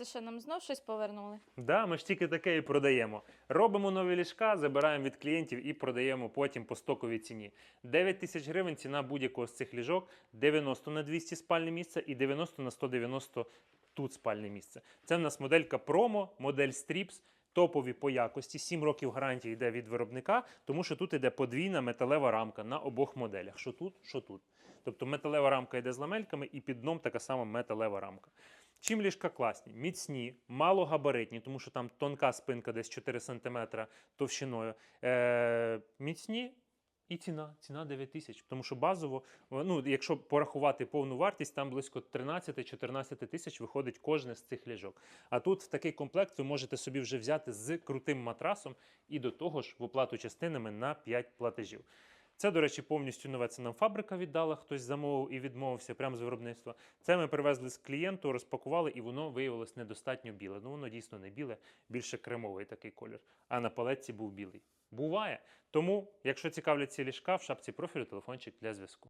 Це що нам знов щось повернули? Да, ми ж тільки таке і продаємо. Робимо нові ліжка, забираємо від клієнтів і продаємо потім по стоковій ціні. 9 тисяч гривень ціна будь-якого з цих ліжок, 90 на 200 спальне місце і 90 на 190 тут спальне місце. Це в нас моделька Promo, модель Strips. Топові по якості, 7 років гарантії йде від виробника, тому що тут йде подвійна металева рамка на обох моделях. Що тут, що тут. Тобто металева рамка йде з ламельками, і під дном така сама металева рамка. Чим ліжка класні? Міцні, малогабаритні, тому що там тонка спинка десь 4 см товщиною. Е, міцні і ціна. Ціна 9 тисяч. Тому що базово, ну, якщо порахувати повну вартість, там близько 13-14 тисяч виходить кожне з цих ліжок. А тут в такий комплект ви можете собі вже взяти з крутим матрасом і до того ж в оплату частинами на 5 платежів. Це, до речі, повністю нове. Це нам фабрика віддала, хтось замовив і відмовився прямо з виробництва. Це ми привезли з клієнту, розпакували, і воно виявилось недостатньо біле. Ну, воно дійсно не біле, більше кремовий такий колір. А на палетці був білий. Буває. Тому, якщо цікавлять ці ліжка, в шапці профілю телефончик для зв'язку.